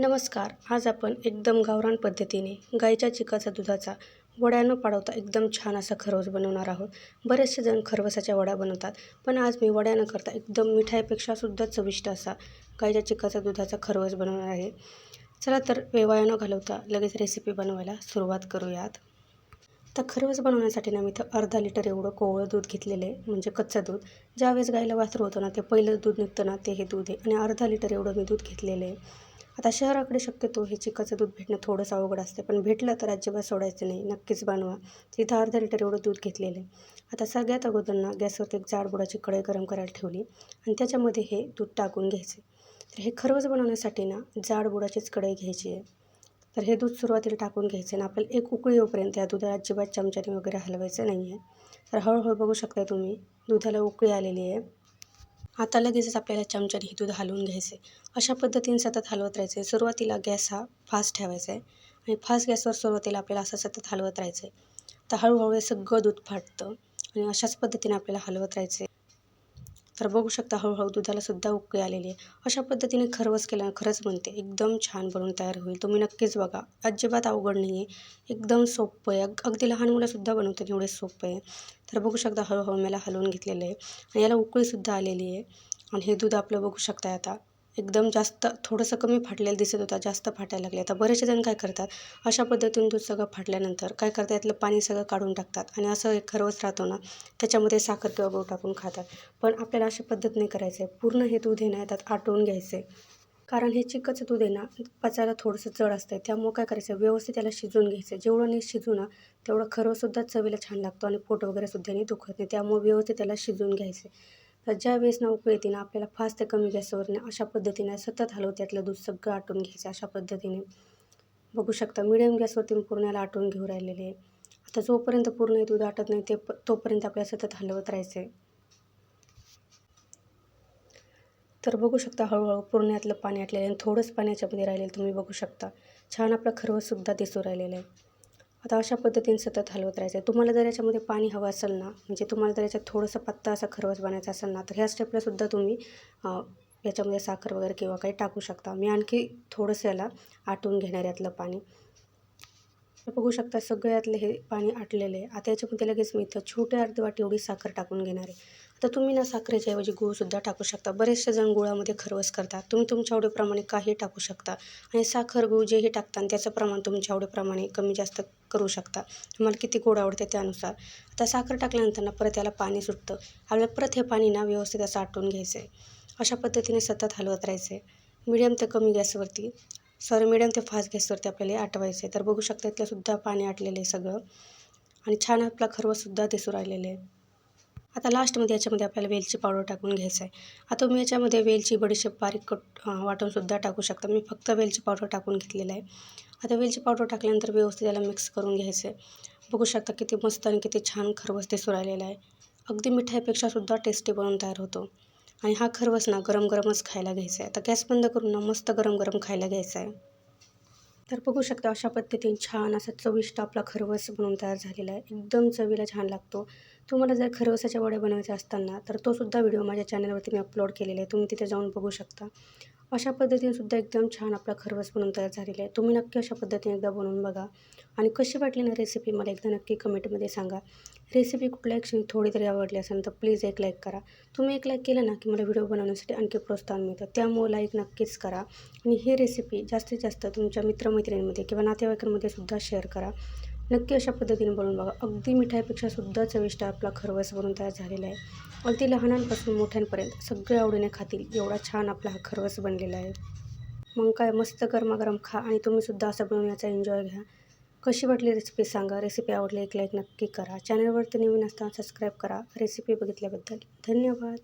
नमस्कार. आज आपण एकदम गावरान पद्धतीने गाईच्या चिकाचा दुधाचा वड्या न पाडवता एकदम छान असा खरवस बनवणार आहोत. बरेचसे जण खरवसाच्या वड्या बनवतात पण आज मी वड्या न करता एकदम मिठाईपेक्षा सुद्धा चविष्ट असा गाईच्या चिकाचा दुधाचा खरवस बनवणार आहे. चला तर वेवाया न घालवता लगेच रेसिपी बनवायला सुरुवात करूयात. तर खरवस बनवण्यासाठी ना मी इथं अर्धा लिटर एवढं कोवळं दूध घेतलेलं आहे म्हणजे कच्चं दूध. ज्यावेळेस गाईला वासरू होतं ना ते पहिलं दूध निघतं ना ते हे दूध आहे. आणि अर्धा लिटर एवढं मी दूध घेतलेलं आहे. आता शहराकडे शक्यतो हे चिकाचं दूध भेटणं थोडंसं अवघड असते पण भेटलं तर अजिबात सोडायचं नाही. नक्कीच बनवा. तिथं अर्धा लिटर एवढं दूध घेतलेलं आहे. आता सगळ्यात अगोदरना गॅसवरती एक जाड बुडाची कढई गरम करायला ठेवली आणि त्याच्यामध्ये हे दूध टाकून घ्यायचे. तर हे खरवस बनवण्यासाठी ना जाड बुडाचीच कढई घ्यायची आहे. तर हे दूध सुरुवातीला टाकून घ्यायचं आणि आपल्याला एक उकळी येऊपर्यंत या दुधाला अजिबात चमच्याने वगैरे हलवायचं नाही आहे तर हळूहळू बघू शकता तुम्ही दुधाला उकळी आलेली आहे. आता लगेचच आपल्याला चमच्याने हे दूध हलवून घ्यायचे अशा पद्धतीने सतत हलवत राहायचे सुरुवातीला गॅस हा फास्ट ठेवायचा आहे. आणि फास्ट गॅसवर सुरुवातीला आपल्याला असं सतत हलवत राहायचं आहे तर हळूहळू हे सगळं दूध फाटतं. आणि अशाच पद्धतीने आपल्याला हलवत राहायचं आहे तर बघू शकता हळूहळू दुधाला सुद्धा उकळी आलेली आहे. अशा पद्धतीने खरवस केल्यानं खरंच म्हणते एकदम छान बनवून तयार होईल. तुम्ही नक्कीच बघा. अजिबात अवघड नाही आहे एकदम सोपं आहे. अग अगदी लहान मुलंसुद्धा बनवतात एवढे सोपं आहे. तर बघू शकता हळूहळू मला हलवून घेतलेलं आहे. आणि याला उकळीसुद्धा आलेली आहे. आणि हे दूध आपलं बघू शकता आता. एकदम जास्त थोडंसं कमी फाटलेलं दिसत होता जास्त फाटायला लागले. आता बरेचसे जण काय करतात अशा पद्धतीने दूध सगळं फाटल्यानंतर काय करतात यातलं पाणी सगळं काढून टाकतात आणि असं एक खरवस राहतो ना त्याच्यामध्ये साखर किंवा गूळ टाकून खातात. पण आपल्याला अशी पद्धत नाही करायचं आहे. पूर्ण हे दूध हे ना त्यात आटवून घ्यायचं आहे. कारण हे चिकचं दूध आहे ना पचायला थोडंसं जड असतं. आहे त्यामुळं काय करायचं व्यवस्थित त्याला शिजवून घ्यायचं जेवढं नाही शिजू ना तेवढं खरवसुद्धा चवीला छान लागतो आणि पोट वगैरेसुद्धा नाही दुखत नाही. त्यामुळे व्यवस्थित त्याला शिजवून घ्यायचं तर ज्या वेळेस येते ना आपल्याला फास्ट ते कमी गॅसवरने अशा पद्धतीने सतत हलवत त्यातलं दूध सगळं आटून घ्यायचं अशा पद्धतीने. बघू शकता मिडियम गॅसवरती मी पूर्ण आटून घेऊ राहिलेले आहे. आता जोपर्यंत पूर्ण दूध आटत नाही ते प तोपर्यंत आपल्याला सतत हलवत राहायचं आहे तर बघू शकता हळूहळू पुरण्यातलं पाणी आटलेलं आहे आणि थोडंच पाण्याच्यामध्ये राहिलेलं तुम्ही बघू शकता. छान आपलं खरवसुद्धा दिसू राहिलेलं आहे. आता अशा पद्धतीने सतत हलवत राहायचं. आहे तुम्हाला जर याच्यामध्ये पाणी हवं असेल ना म्हणजे तुम्हाला जर याच्यात थोडंसं पत्ता असा खरवस बनायचा असेल ना तर ह्या स्टेपलासुद्धा तुम्ही याच्यामध्ये साखर वगैरे किंवा काही टाकू शकता. मी आणखी थोडंसं याला आटून घेणार यातलं पाणी. बघू शकता सगळ्यातले हे पाणी आटलेलं आहे. आता याच्यामध्ये लगेच मी इथं छोट्या अर्धी वाटी एवढी साखर टाकून घेणार आहे. आता तुम्ही ना साखरेच्या ऐवजी गूळसुद्धा टाकू शकता. बरेचसे जण गुळामध्ये खरवस करतात. तुम्ही तुमच्या आवडीप्रमाणे काही टाकू शकता. आणि साखर गूळ जेही टाकता त्याचं प्रमाण तुमच्या आवडीप्रमाणे कमी जास्त करू शकता. तुम्हाला किती गोड आवडते त्यानुसार. आता साखर टाकल्यानंतर ना परत याला पाणी सुटतं. आपल्याला परत हे पाणी ना व्यवस्थित असं आटून घ्यायचं आहे अशा पद्धतीने सतत हलवत राहायचं आहे मिडियम ते कमी गॅसवरती. सॉरी मिडियम ते फास्ट गॅसवरती आपल्याला आटवायचं आहे तर बघू शकता इथलंसुद्धा पाणी आटलेलं आहे सगळं. आणि छान आपला खरवसुद्धा दिसू राहिलेलं आहे. आता लास्टमध्ये याच्यामध्ये आपल्याला वेलची पावडर टाकून घ्यायचं आहे. आता तुम्ही याच्यामध्ये वेलची बडीशेप बारीक कट वाटूनसुद्धा टाकू शकता. मी फक्त वेलची पावडर टाकून घेतलेलं आहे. आता वेलची पावडर टाकल्यानंतर व्यवस्थित याला मिक्स करून घ्यायचं आहे. बघू शकता किती मस्त आणि किती छान खरवस दिसू राहिलेला आहे. अगदी मिठाईपेक्षासुद्धा टेस्टी बनवून तयार होतो. आणि हा खरवस ना गरम गरमच खायला घ्यायचा आहे. आता गॅस बंद करून ना मस्त गरम गरम खायला घ्यायचा आहे. तर बघू शकता अशा पद्धतीने छान असा चविष्ट आपला खरवस बनवून तयार झालेला आहे. एकदम चवीला छान लागतो. तुम्हाला जर खरवसाच्या वड्या बनवायच्या असताना तर तोसुद्धा व्हिडिओ माझ्या चॅनलवरती मी अपलोड केलेला आहे. तुम्ही तिथे जाऊन बघू शकता. अशा पद्धतीने सुद्धा एकदम छान आपला खरवस बनवून तयार झालेला आहे. तुम्ही नक्की अशा पद्धतीने एकदा बनवून बघा. आणि कशी वाटली ना रेसिपी मला एकदा नक्की कमेंटमध्ये सांगा. रेसिपी कुठल्या क्षणी थोडी तरी आवडली असेल तर प्लीज एक लाईक करा. तुम्ही एक लाईक केलं ना की मला व्हिडिओ बनवण्यासाठी आणखी प्रोत्साहन मिळतं. त्यामुळे लाईक नक्कीच करा. आणि ही रेसिपी जास्तीत जास्त तुमच्या मित्रमैत्रिणींमध्ये किंवा नातेवाईकांमध्ये सुद्धा शेअर करा. नक्की अशा पद्धतीने बनवून बघा. अगदी मिठाईपेक्षा सुद्धा चविष्ट आपला खरवस बनून तयार झालेला आहे. अगदी लहानांपासून मोठ्यांपर्यंत सगळे आवडीने खातील. एवढा छान आपला हा खरवस बनलेला आहे. मग काय मस्त गरमागरम खा आणि तुम्हीसुद्धा असं बनवण्याचा एन्जॉय घ्या. कशी वाटली रेसिपी सांगा. रेसिपी आवडली एक लाईक नक्की करा. चॅनलवरती नवीन असताना सबस्क्राईब करा. रेसिपी बघितल्याबद्दल धन्यवाद.